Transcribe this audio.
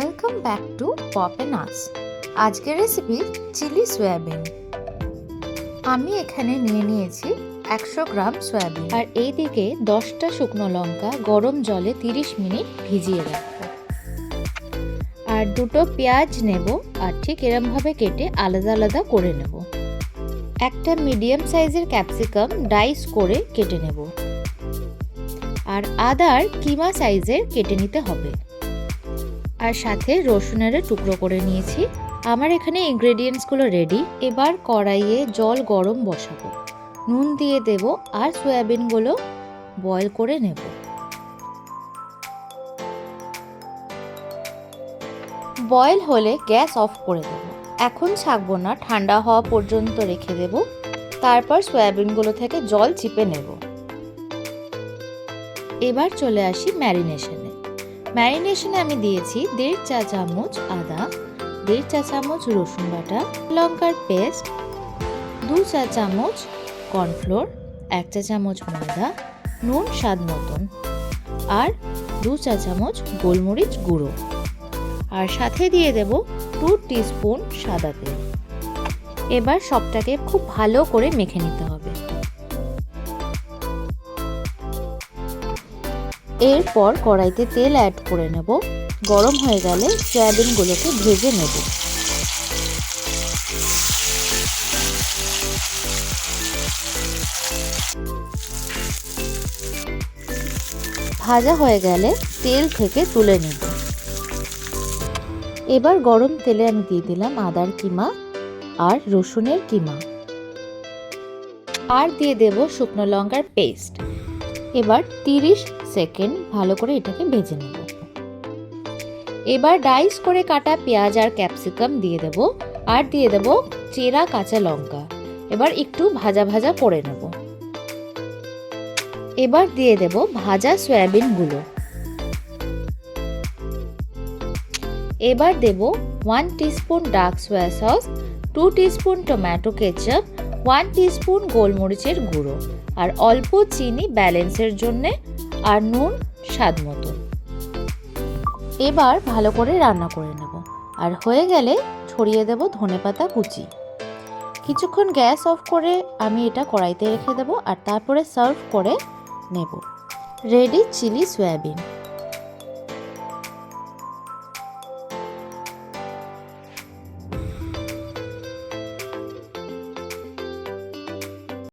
Welcome back to Pop and Us আজকের recipe chilli soybean আমি এখানে নিয়ে নিয়েছি একশো গ্রাম সয়াবিন আর এই দিকে দশটা শুকনো লঙ্কা গরম জলে তিরিশ মিনিট ভিজিয়ে রাখব। আর দুটো পেঁয়াজ নেব আর ঠিক এরমভাবে কেটে আলাদা আলাদা করে নেব। একটা মিডিয়াম সাইজের ক্যাপসিকাম ডাইস করে কেটে নেব। আর আদার কিমা সাইজের কেটে নিতে হবে। আর সাথে রসুনের টুকরো করে নিয়েছি। আমার এখানে ইনগ্রেডিয়েন্টসগুলো রেডি এবার কড়াইয়ে জল গরম বসাবো। নুন দিয়ে দেব আর সয়াবিনগুলো বয়েল করে নেব। বয়েল হলে গ্যাস অফ করে দেব। এখন ছাকবো না ঠান্ডা হওয়া পর্যন্ত রেখে দেব। তারপর সয়াবিনগুলো থেকে জল চিপে নেব। এবার চলে আসি ম্যারিনেশনে। ম্যারিনেশনে আমি দিয়েছি দেড় চা চামচ আদা, দেড় চা চামচ রসুন বাটা, লঙ্কার পেস্ট, দু চা চামচ কর্নফ্লোর, এক চা চামচ ময়দা, নুন স্বাদ মতন, আর দু চা চামচ গোলমরিচ গুঁড়ো। আর সাথে দিয়ে দেব টু টিস্পুন সাদা তেল। এবার সবটাকে খুব ভালো করে মেখে নিতে হবে। এরপর কড়াইতে তেল অ্যাড করে নেব। গরম হয়ে গেলে সয়াবিনগুলোকে ভেজে নেব। ভাজা হয়ে গেলে তেল থেকে তুলে নেব। এবার গরম তেলে আমি দিয়ে দিলাম আদার কিমা আর রসুনের কিমা। আর দিয়ে দেব শুকনো লঙ্কার পেস্ট। এবার তিরিশ সেকেন্ড ভালো করে এটাকে ভেজে নেব। এবার ডাইস করে কাটা পেঁয়াজ আর ক্যাপসিকাম দিয়ে দেব আর দিয়ে দেব চেরা কাঁচা লঙ্কা। এবার একটু ভাজা ভাজা করে নেব। এবার দিয়ে দেব ভাজা সয়াবিন সয়াবিনগুলো এবার দেব one teaspoon dark soya sauce, two teaspoon tomato ketchup one teaspoon গোলমরিচের গুঁড়ো আর অল্প চিনি ব্যালেন্সের জন্যে আর নুন স্বাদ মতো। এবার ভালো করে রান্না করে নেব আর হয়ে গেলে ছড়িয়ে দেব ধনেপাতা কুচি। কিছুক্ষণ গ্যাস অফ করে আমি এটা কড়াইতে রেখে দেব আর তারপরে সার্ভ করে নেব। Ready chilli soybean.